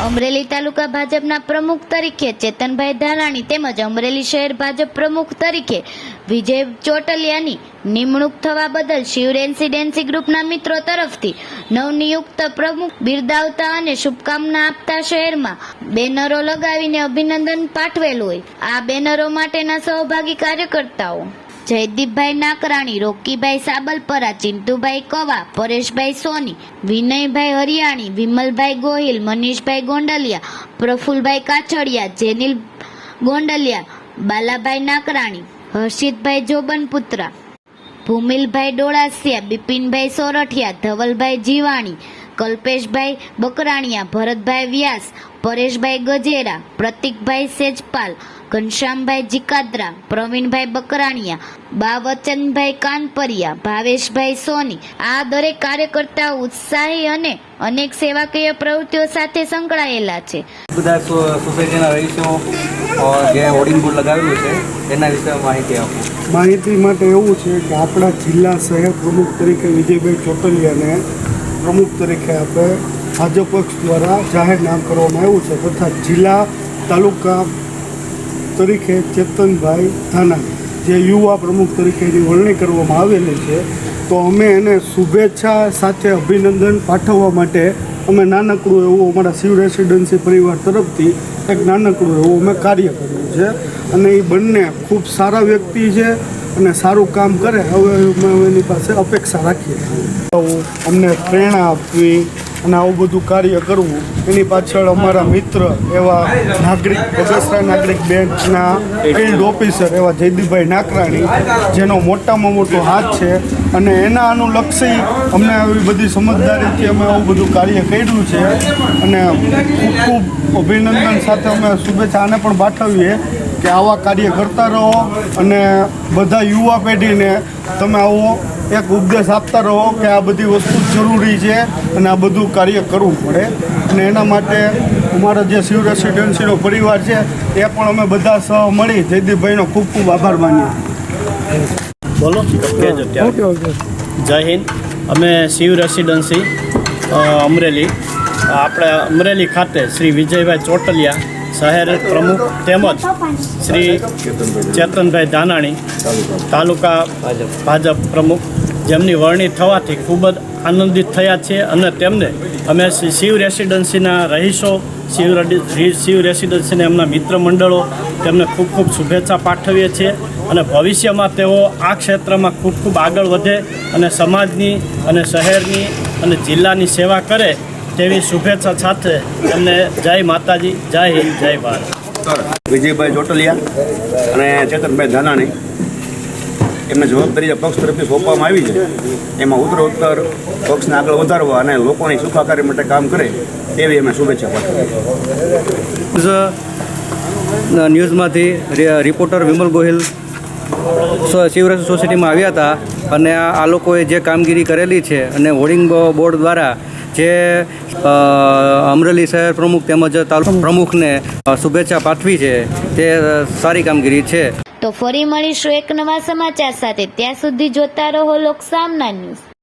અમરેલી તાલુકા ભાજપના પ્રમુખ તરીકે ચેતનભાઈ ધાનાણી તેમજ અમરેલી શહેર ભાજપ પ્રમુખ તરીકે વિજય ચોટલિયાની નિમણૂક થવા બદલ શિવ રેન્સિડેન્સી ગ્રુપના મિત્રો તરફથી નવનિયુક્ત પ્રમુખ બિરદાવતા અને શુભકામના આપતા શહેરમાં બેનરો લગાવીને અભિનંદન પાઠવેલ હોય. આ બેનરો માટેના સહભાગી કાર્યકર્તાઓ જયદીપભાઈ નાકરાણી, રોકીભાઈ સાબલપરા ચિંતુભાઈ કવા, પરેશભાઈ સોની, વિનયભાઈ હરિયાણી, વિમલભાઈ ગોહિલ, મનીષભાઈ ગોંડલિયા, પ્રફુલભાઈ કાછડિયા, જેનિલ ગોંડલિયા, બાલાભાઈ નાકરાણી, હર્ષિતભાઈ જોબનપુત્રા, ભૂમિલભાઈ ડોળાસિયા, બિપિનભાઈ સોરઠિયા, ધવલભાઈ જીવાણી કલ્પેશભાઈ બકરાણિયા ભરતભાઈ વ્યાસ પરેશભાઈ ગજેરા પ્રતિકભાઈ સેજપાલ ઘનશ્યામભાઈ જીકાદ્રા પ્રવીણભાઈ બકરાણિયા બા વચનભાઈ કાનપરિયા ભાવેશભાઈ સોની આ દરેક કાર્યકર્તા ઉત્સાહી અને અનેક સેવાકીય પ્રવૃત્તિઓ સાથે સંકળાયેલા છે. બધા સોસાયટીના રહીશો જે હોર્ડિંગ બોર્ડ લગાવેલું છે એના વિશે માહિતી આપો. માહિતી માટે એવું છે કે આપણા જિલ્લા શહેર પ્રમુખ તરીકે વિજયભાઈ ચોટલિયાને પ્રમુખ તરીકે આપણે ભાજપ પક્ષ દ્વારા જાહેર નામ કરવામાં આવ્યું છે તથા જિલ્લા તાલુકા તરીકે ચેતનભાઈ ધાના જે યુવા પ્રમુખ તરીકેની વરણી કરવામાં આવેલી છે. તો અમે એને શુભેચ્છા સાથે અભિનંદન પાઠવવા માટે અમે નાનકડું એવું અમારા શિવ રેસિડેન્સી પરિવાર તરફથી એક નાનકડું એવું અમે કાર્ય કર્યું છે. અને એ બંને ખૂબ સારા વ્યક્તિ છે. અને સારું કામ કરે, હવે એની પાસે અપેક્ષા રાખીએ. અમને પ્રેરણા આપવી અને આવું બધું કાર્ય કરવું, એની પાછળ અમારા મિત્ર એવા નાગરિક બગસરા નાગરિક બેંકના ફિલ્ડ ઓફિસર એવા જયદીપભાઈ નાકરાણી, જેનો મોટામાં મોટો હાથ છે. અને એના અનુલક્ષી અમને આવી બધી સમજદારીથી અમે આવું બધું કાર્ય કર્યું છે. અને ખૂબ ખૂબ અભિનંદન સાથે અમે શુભેચ્છા આને પણ પાઠવીએ. કે આવા કાર્ય કરતા રહો અને બધા યુવા પેઢીને તમે આવો એક ઉપદેશ આપતા રહો કે આ બધી વસ્તુ જરૂરી છે અને આ બધું કાર્ય કરવું પડે. અને એના માટે અમારા જે શિવ રેસિડેન્સીનો પરિવાર છે એ પણ અમે બધા સહ મળી જયદીપભાઈનો ખૂબ ખૂબ આભાર માનીએ. બોલો જય હિન્દ. અમે શિવ રેસિડન્સી અમરેલી. આપણે અમરેલી ખાતે શ્રી વિજયભાઈ ચોટલિયા શહેર પ્રમુખ તેમજ શ્રી ચેતનભાઈ દાનાણી, તાલુકા ભાજપ પ્રમુખ જેમની વરણી થવાથી ખૂબ જ આનંદિત થયા છે અને તેમને અમે શિવ રેસિડન્સીના રહીશો, શિવ શિવ રેસિડન્સીના એમના મિત્ર મંડળો તેમને ખૂબ ખૂબ શુભેચ્છા પાઠવીએ છીએ અને ભવિષ્યમાં તેઓ આ ક્ષેત્રમાં ખૂબ ખૂબ આગળ વધે અને સમાજની અને શહેરની અને જિલ્લાની સેવા કરે તેવી શુભેચ્છા સાથે એમને જય માતાજી જય હિન્દ જય ભારત. વિજયભાઈ ચોટલિયા અને ચેતનભાઈ ધાનાણી. એમને જવાબદારી જે પક્ષ તરફથી સોંપવામાં આવી છે એમાં ઉત્તર ઉત્તર પક્ષને આગળ વધારવા અને લોકોની સુખાકારી માટે કામ કરે એવી અમે શુભેચ્છા પાઠવી ન્યૂઝમાંથી રિપોર્ટર વિમલ ગોહિલ સો- શિવરાજ સોસાયટીમાં આવ્યા હતા અને આ લોકોએ જે કામગીરી કરેલી છે અને હોર્ડિંગ બોર્ડ દ્વારા જે અમરેલી શહેર પ્રમુખ તેમજ તાલુકા પ્રમુખને શુભેચ્છા પાઠવી છે, તે સારી કામગીરી છે. તો ફરી મળીશું એક નવા સમાચાર સાથે. ત્યાં સુધી જોતા રહો લોક સામના ન્યૂઝ.